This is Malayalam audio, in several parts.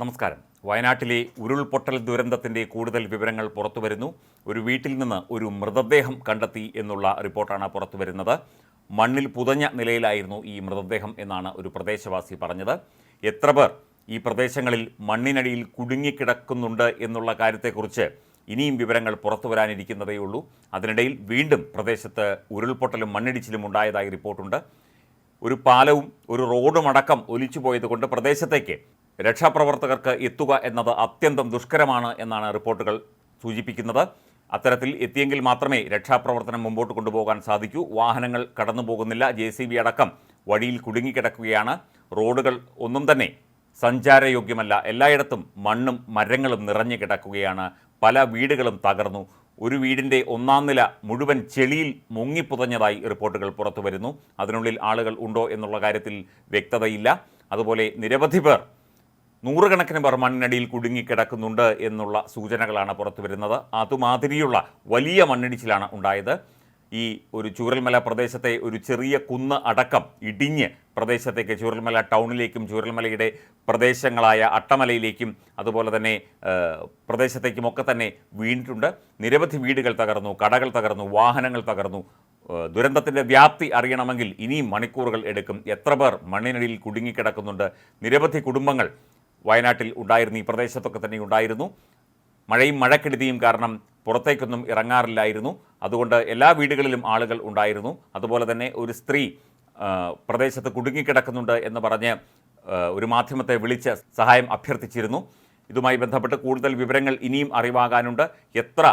നമസ്കാരം. വയനാട്ടിലെ ഉരുൾപൊട്ടൽ ദുരന്തത്തിന്റെ കൂടുതൽ വിവരങ്ങൾ പുറത്തു വരുന്നു ഒരു വീട്ടിൽ നിന്ന് ഒരു മൃതദേഹം കണ്ടെത്തി എന്നുള്ള റിപ്പോർട്ടാണ് പുറത്തു വരുന്നത് മണ്ണിൽ പുതഞ്ഞ നിലയിലായിരുന്നു ഈ മൃതദേഹം എന്നാണ് ഒരു പ്രദേശവാസി പറഞ്ഞത്. എത്ര പേർ ഈ പ്രദേശങ്ങളിൽ മണ്ണിനടിയിൽ കുടുങ്ങിക്കിടക്കുന്നുണ്ട് എന്നുള്ള കാര്യത്തെക്കുറിച്ച് ഇനിയും വിവരങ്ങൾ പുറത്തു വരാനിരിക്കുന്നതേയുള്ളൂ അതിനിടയിൽ വീണ്ടും പ്രദേശത്ത് ഉരുൾപൊട്ടലും മണ്ണിടിച്ചിലും ഉണ്ടായതായി റിപ്പോർട്ടുണ്ട്. ഒരു പാലവും ഒരു റോഡും അടക്കം ഒലിച്ചു പോയതുകൊണ്ട് പ്രദേശത്തേക്ക് രക്ഷാപ്രവർത്തകർക്ക് എത്തുക എന്നത് അത്യന്തം ദുഷ്കരമാണ് എന്നാണ് റിപ്പോർട്ടുകൾ സൂചിപ്പിക്കുന്നത്. അത്തരത്തിൽ എത്തിയെങ്കിൽ മാത്രമേ രക്ഷാപ്രവർത്തനം മുമ്പോട്ട് കൊണ്ടുപോകാൻ സാധിക്കൂ. വാഹനങ്ങൾ കടന്നു പോകുന്നില്ല. ജെ സി ബി അടക്കം വഴിയിൽ കുടുങ്ങിക്കിടക്കുകയാണ്. റോഡുകൾ ഒന്നും തന്നെ സഞ്ചാരയോഗ്യമല്ല. എല്ലായിടത്തും മണ്ണും മരങ്ങളും നിറഞ്ഞു കിടക്കുകയാണ്. പല വീടുകളും തകർന്നു. ഒരു വീടിന്റെ ഒന്നാം നില മുഴുവൻ ചെളിയിൽ മുങ്ങിപ്പുതഞ്ഞതായി റിപ്പോർട്ടുകൾ പുറത്തു വരുന്നു അതിനുള്ളിൽ ആളുകൾ ഉണ്ടോ എന്നുള്ള കാര്യത്തിൽ വ്യക്തതയില്ല. അതുപോലെ നിരവധി പേർ നൂറുകണക്കിന് പേർ മണ്ണിനടിയിൽ കുടുങ്ങിക്കിടക്കുന്നുണ്ട് എന്നുള്ള സൂചനകളാണ് പുറത്തു വരുന്നത്. അതുമാതിരിയുള്ള വലിയ മണ്ണിടിച്ചിലാണ് ഉണ്ടായത്. ഈ ഒരു ചൂരൽമല പ്രദേശത്തെ ഒരു ചെറിയ കുന്ന് അടക്കം ഇടിഞ്ഞ് പ്രദേശത്തേക്ക് ചൂരൽമല ടൗണിലേക്കും ചൂരൽമലയുടെ പ്രദേശങ്ങളായ അട്ടമലയിലേക്കും അതുപോലെ തന്നെ പ്രദേശത്തേക്കും പ്രദേശത്തേക്കുമൊക്കെ തന്നെ വീണിട്ടുണ്ട്. നിരവധി വീടുകൾ തകർന്നു കടകൾ തകർന്നു വാഹനങ്ങൾ തകർന്നു. ദുരന്തത്തിന്റെ വ്യാപ്തി അറിയണമെങ്കിൽ ഇനിയും മണിക്കൂറുകൾ എടുക്കും. എത്ര പേർ മണ്ണിനടിയിൽ കുടുങ്ങിക്കിടക്കുന്നുണ്ട്? നിരവധി കുടുംബങ്ങൾ വയനാട്ടിൽ ഉണ്ടായിരുന്നു ഈ പ്രദേശത്തൊക്കെ തന്നെ ഉണ്ടായിരുന്നു. മഴയും മഴക്കെടുതിയും കാരണം പുറത്തേക്കൊന്നും ഇറങ്ങാറില്ലായിരുന്നു. അതുകൊണ്ട് എല്ലാ വീടുകളിലും ആളുകൾ ഉണ്ടായിരുന്നു. അതുപോലെ തന്നെ ഒരു സ്ത്രീ പ്രദേശത്ത് കുടുങ്ങിക്കിടക്കുന്നുണ്ട് എന്ന് പറഞ്ഞ് ഒരു മാധ്യമത്തെ വിളിച്ച് സഹായം അഭ്യർത്ഥിച്ചിരുന്നു. ഇതുമായി ബന്ധപ്പെട്ട് കൂടുതൽ വിവരങ്ങൾ ഇനിയും അറിവാകാനുണ്ട്. എത്ര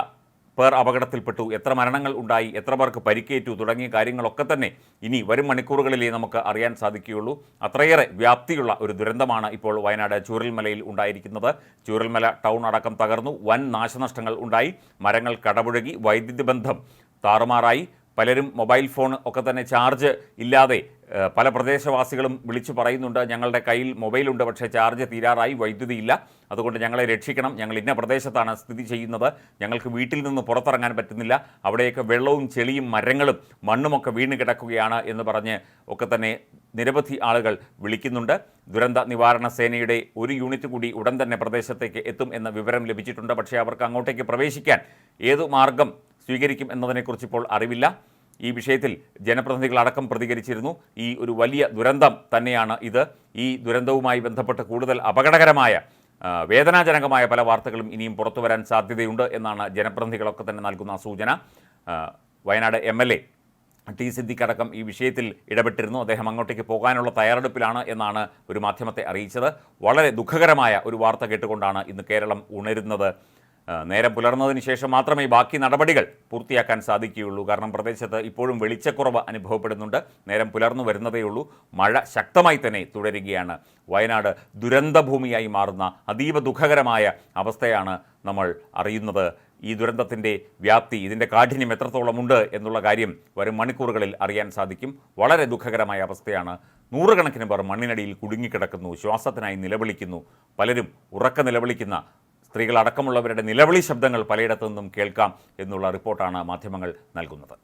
പേർ അപകടത്തിൽപ്പെട്ടു. എത്ര മരണങ്ങൾ ഉണ്ടായി എത്ര പേർക്ക് പരിക്കേറ്റു തുടങ്ങിയ കാര്യങ്ങളൊക്കെ തന്നെ ഇനി വരും മണിക്കൂറുകളിലേ നമുക്ക് അറിയാൻ സാധിക്കുകയുള്ളൂ. അത്രയേറെ വ്യാപ്തിയുള്ള ഒരു ദുരന്തമാണ് ഇപ്പോൾ വയനാട് ചൂരൽമലയിൽ ഉണ്ടായിരിക്കുന്നത്. ചൂരൽമല ടൗൺ അടക്കം തകർന്നു. വൻ നാശനഷ്ടങ്ങൾ ഉണ്ടായി. മരങ്ങൾ കടപുഴകി. വൈദ്യുതി ബന്ധം താറുമാറായി. പലരും മൊബൈൽ ഫോൺ ഒക്കെ തന്നെ ചാർജ് ഇല്ലാതെ പല പ്രദേശവാസികളും വിളിച്ചു പറയുന്നുണ്ട് ഞങ്ങളുടെ കയ്യിൽ മൊബൈലുണ്ട് പക്ഷേ ചാർജ് തീരാറായി വൈദ്യുതി ഇല്ല അതുകൊണ്ട് ഞങ്ങളെ രക്ഷിക്കണം. ഞങ്ങൾ ഇന്ന പ്രദേശത്താണ് സ്ഥിതി ചെയ്യുന്നത്. ഞങ്ങൾക്ക് വീട്ടിൽ നിന്ന് പുറത്തിറങ്ങാൻ പറ്റുന്നില്ല. അവിടെയൊക്കെ വെള്ളവും ചെളിയും മരങ്ങളും മണ്ണുമൊക്കെ വീണ് കിടക്കുകയാണ് എന്ന് പറഞ്ഞ് ഒക്കെ തന്നെ നിരവധി ആളുകൾ വിളിക്കുന്നുണ്ട്. ദുരന്ത നിവാരണ സേനയുടെ ഒരു യൂണിറ്റ് കൂടി ഉടൻ തന്നെ പ്രദേശത്തേക്ക് എത്തും എന്ന വിവരം ലഭിച്ചിട്ടുണ്ട്. പക്ഷേ അവർക്ക് അങ്ങോട്ടേക്ക് പ്രവേശിക്കാൻ ഏതു മാർഗം സ്വീകരിക്കും എന്നതിനെക്കുറിച്ച് ഇപ്പോൾ അറിവില്ല. ഈ വിഷയത്തിൽ ജനപ്രതിനിധികളടക്കം പ്രതികരിച്ചിരുന്നു. ഈ ഒരു വലിയ ദുരന്തം തന്നെയാണ് ഇത്. ഈ ദുരന്തവുമായി ബന്ധപ്പെട്ട് കൂടുതൽ അപകടകരമായ വേദനാജനകമായ പല വാർത്തകളും ഇനിയും പുറത്തു വരാൻ സാധ്യതയുണ്ട് എന്നാണ് ജനപ്രതിനിധികളൊക്കെ തന്നെ നൽകുന്ന സൂചന. Wayanad M L A T സിദ്ദിഖടക്കം ഈ വിഷയത്തിൽ ഇടപെട്ടിരുന്നു. അദ്ദേഹം അങ്ങോട്ടേക്ക് പോകാനുള്ള തയ്യാറെടുപ്പിലാണ് എന്നാണ് ഒരു മാധ്യമത്തെ അറിയിച്ചത്. വളരെ ദുഃഖകരമായ ഒരു വാർത്ത കേട്ടുകൊണ്ടാണ് ഇന്ന് കേരളം ഉണരുന്നത്. നേരം പുലർന്നതിന് ശേഷം മാത്രമേ ബാക്കി നടപടികൾ പൂർത്തിയാക്കാൻ സാധിക്കുകയുള്ളൂ. കാരണം പ്രദേശത്ത് ഇപ്പോഴും വെളിച്ചക്കുറവ് അനുഭവപ്പെടുന്നുണ്ട്. നേരം പുലർന്നു വരുന്നതേയുള്ളൂ മഴ ശക്തമായി തന്നെ തുടരുകയാണ്. വയനാട് ദുരന്തഭൂമിയായി മാറുന്ന അതീവ ദുഃഖകരമായ അവസ്ഥയാണ് നമ്മൾ അറിയുന്നത്. ഈ ദുരന്തത്തിന്റെ വ്യാപ്തി ഇതിന്റെ കാഠിന്യം എത്രത്തോളമുണ്ട് എന്നുള്ള കാര്യം വരും മണിക്കൂറുകളിൽ അറിയാൻ സാധിക്കും. വളരെ ദുഃഖകരമായ അവസ്ഥയാണ്. നൂറുകണക്കിന് പേർ മണ്ണിനടിയിൽ കുടുങ്ങിക്കിടക്കുന്നു. ശ്വാസത്തിനായി നിലവിളിക്കുന്നു. പലരും ഉറക്ക നിലവിളിക്കുന്ന സ്ത്രീകളടക്കമുള്ളവരുടെ നിലവിളി ശബ്ദങ്ങൾ പലയിടത്തു നിന്നും കേൾക്കാം എന്നുള്ള റിപ്പോർട്ടാണ് മാധ്യമങ്ങൾ നൽകുന്നത്.